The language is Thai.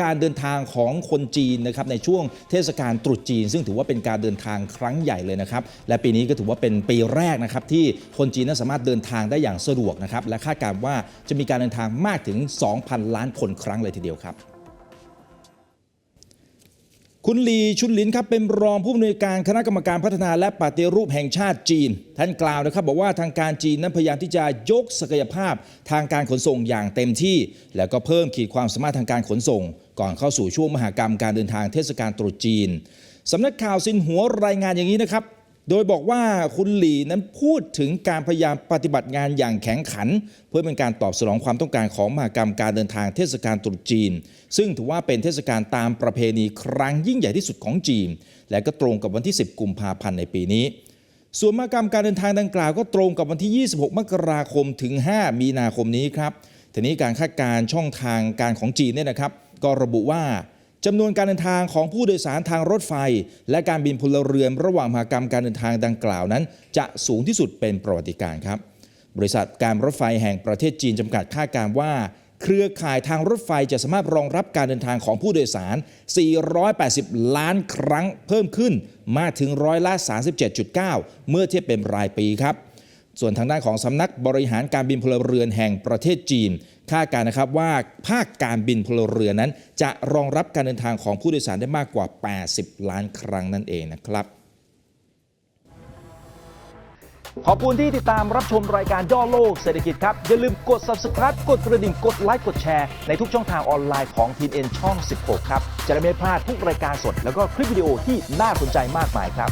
การเดินทางของคนจีนนะครับในช่วงเทศกาลตรุษจีน ซึ่งถือว่าเป็นการเดินทางครั้งใหญ่เลยนะครับ และปีนี้ก็ถือว่าเป็นปีแรกนะครับที่คนจีนนั้นสามารถเดินทางได้อย่างสะดวกนะครับและคาดการณ์ว่าจะมีการเดินทางมากถึง 2,000 ล้านคนครั้งเลยทีเดียวครับ คุณลีชุนหลินครับเป็นรองผู้อำนวยการคณะกรรมการพัฒนาและปฏิรูปแห่งชาติจีน ท่านกล่าวนะครับ บอกว่าทางการจีนนั้นพยายามที่จะยกศักยภาพทางการขนส่งอย่างเต็มที่ แล้วก็เพิ่มขีดความสามารถทางการขนส่ง ก่อนเข้าสู่ช่วงมหากรรมการเดินทางเทศกาลตรุษจีนสำนักข่าวซินหัวรายงานอย่างนี้นะครับ โดยบอกว่าคุณหลีนั้นพูดถึงการพยายามปฏิบัติงานอย่างแข็งขัน เพื่อเป็นการตอบสนองความต้องการของมหากรรมการเดินทางเทศกาลตรุษจีน ซึ่งถือว่าเป็นเทศกาลตามประเพณีครั้งยิ่งใหญ่ที่สุดของจีน และก็ตรงกับวันที่ 10 กุมภาพันธ์ในปีนี้ส่วนมหากรรมการเดินทางดังกล่าวก็ตรงกับวันที่ 26 มกราคมถึง 5 มีนาคมนี้ครับทีนี้การคาดการณ์ช่องทางการของจีนเนี่ยนะครับ ก็ระบุว่า จำนวนการเดินทางของผู้โดยสารทางรถไฟ และการบินพลเรือนระหว่างมหากรรมการเดินทางดังกล่าวนั้น จะสูงที่สุดเป็นประวัติการครับ บริษัทการรถไฟแห่งประเทศจีนจำกัดคาดการว่า เครือข่ายทางรถไฟจะสามารถรองรับการเดินทางของผู้โดยสาร 480 ล้านครั้งเพิ่มขึ้นมากถึงร้อยละ 37.9 เมื่อเทียบเป็นรายปีครับส่วนทางด้านของสำนักบริหารการบินพลเรือนแห่งประเทศจีน คาดการณ์นะครับว่าภาคการบินพลเรือนนั้น จะรองรับการเดินทางของผู้โดยสารได้มากกว่า 80 ล้านครั้งนั่นเองนะครับขอบคุณที่ติดตามรับชมรายการย่อโลกเศรษฐกิจครับ อย่าลืมกด subscribe กดกระดิ่งกดไลค์กดแชร์ในทุกช่องทางออนไลน์ของทีเอ็นช่อง 16 ครับ จะได้ไม่พลาดทุกรายการสด แล้วก็คลิปวิดีโอที่น่าสนใจมากมายครับ